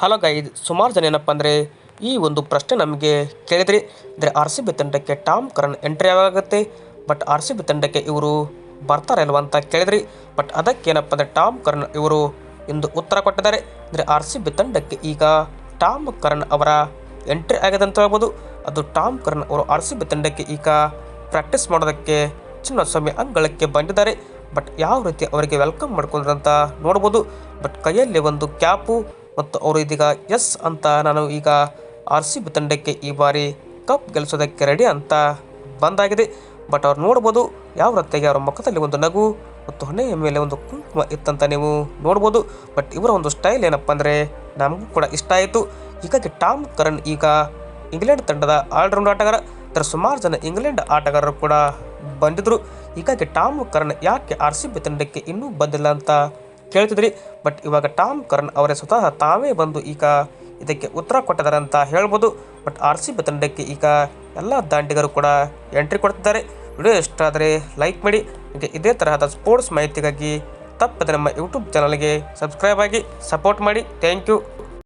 Hello ಗೈದ್ ಸುಮಾರು ಜನ ಏನಪ್ಪ ಅಂದರೆ ಈ ಒಂದು ಪ್ರಶ್ನೆ ನಮಗೆ ಕೇಳಿದ್ರಿ. ಅಂದರೆ ಆರ್ ಸಿ ಬಿ ತಂಡಕ್ಕೆ ಟಾಮ್ ಕರನ್ ಎಂಟ್ರಿ ಆಗುತ್ತೆ ಬಟ್ ಆರ್ ಸಿ ಬಿ ತಂಡಕ್ಕೆ ಇವರು ಬರ್ತಾರೆ ಅಲ್ವಾ ಅಂತ ಕೇಳಿದ್ರಿ. ಬಟ್ ಅದಕ್ಕೇನಪ್ಪ ಅಂದರೆ ಟಾಮ್ ಕರನ್ ಇವರು ಇಂದು ಉತ್ತರ ಕೊಟ್ಟಿದ್ದಾರೆ. ಅಂದರೆ ಆರ್ ಸಿ ಬಿ ತಂಡಕ್ಕೆ ಈಗ ಟಾಮ್ ಕರನ್ ಅವರ ಎಂಟ್ರಿ ಆಗಿದೆ ಅಂತ ಹೇಳ್ಬೋದು. ಅದು ಟಾಮ್ ಕರನ್ ಅವರು ಆರ್ ಸಿ ಬಿ ತಂಡಕ್ಕೆ ಈಗ ಪ್ರಾಕ್ಟೀಸ್ ಮಾಡೋದಕ್ಕೆ ಚಿನ್ನಸ್ವಾಮಿ ಅಂಗಳಕ್ಕೆ ಬಂದಿದ್ದಾರೆ. ಬಟ್ ಯಾವ ರೀತಿ ಅವರಿಗೆ ವೆಲ್ಕಮ್ ಮಾಡ್ಕೊಂಡ್ರಂತ ನೋಡ್ಬೋದು. ಬಟ್ ಕೈಯಲ್ಲಿ ಒಂದು ಕ್ಯಾಪು ಮತ್ತು ಅವರು ಇದೀಗ ಎಸ್ ಅಂತ ನಾನು ಈಗ ಆರ್ ಸಿ ಬಿ ತಂಡಕ್ಕೆ ಈ ಬಾರಿ ಕಪ್ ಗೆಲ್ಲಿಸೋದಕ್ಕೆ ರೆಡಿ ಅಂತ ಬಂದಾಗಿದೆ. ಬಟ್ ಅವ್ರು ನೋಡ್ಬೋದು ಯಾವ ರೀತಿಯಾಗಿ ಅವರ ಮುಖದಲ್ಲಿ ಒಂದು ನಗು ಮತ್ತು ಹೊಣೆಯ ಮೇಲೆ ಒಂದು ಕುಂಕುಮ ಇತ್ತಂತ ನೀವು ನೋಡ್ಬೋದು. ಬಟ್ ಇವರ ಒಂದು ಸ್ಟೈಲ್ ಏನಪ್ಪ ಅಂದರೆ ನಮಗೂ ಕೂಡ ಇಷ್ಟ ಆಯಿತು. ಹೀಗಾಗಿ ಟಾಮ್ ಕರಣ್ ಈಗ ಇಂಗ್ಲೆಂಡ್ ತಂಡದ ಆಲ್ರೌಂಡ್ ಆಟಗಾರ. ಇದರ ಸುಮಾರು ಜನ ಇಂಗ್ಲೆಂಡ್ ಆಟಗಾರರು ಕೂಡ ಬಂದಿದ್ದರು ಹೀಗಾಗಿ ಟಾಮ್ ಕರನ್ ಯಾಕೆ ಆರ್ ಸಿ ಬಿ ತಂಡಕ್ಕೆ ಇನ್ನೂ ಬಂದಿಲ್ಲ ಅಂತ ಕೇಳ್ತಿದ್ರಿ ಬಟ್ ಇವಾಗ ಟಾಮ್ ಕರ್ನ್ ಅವರೇ ಸ್ವತಃ ತಾವೇ ಬಂದು ಈಗ ಇದಕ್ಕೆ ಉತ್ತರ ಕೊಟ್ಟಿದ್ದಾರೆ ಅಂತ ಹೇಳ್ಬೋದು. ಬಟ್ ಆರ್ ಸಿ ಬಿ ಈಗ ಎಲ್ಲ ದಾಂಡಿಗರು ಕೂಡ ಎಂಟ್ರಿ ಕೊಡ್ತಿದ್ದಾರೆ. ವಿಡಿಯೋ ಇಷ್ಟ ಆದರೆ ಲೈಕ್ ಮಾಡಿ. ಹಾಗೆ ಇದೇ ತರಹದ ಸ್ಪೋರ್ಟ್ಸ್ ಮಾಹಿತಿಗಾಗಿ ತಪ್ಪದೆ ನಮ್ಮ ಯೂಟ್ಯೂಬ್ ಚಾನಲ್ಗೆ ಸಬ್ಸ್ಕ್ರೈಬ್ ಆಗಿ ಸಪೋರ್ಟ್ ಮಾಡಿ. Thank you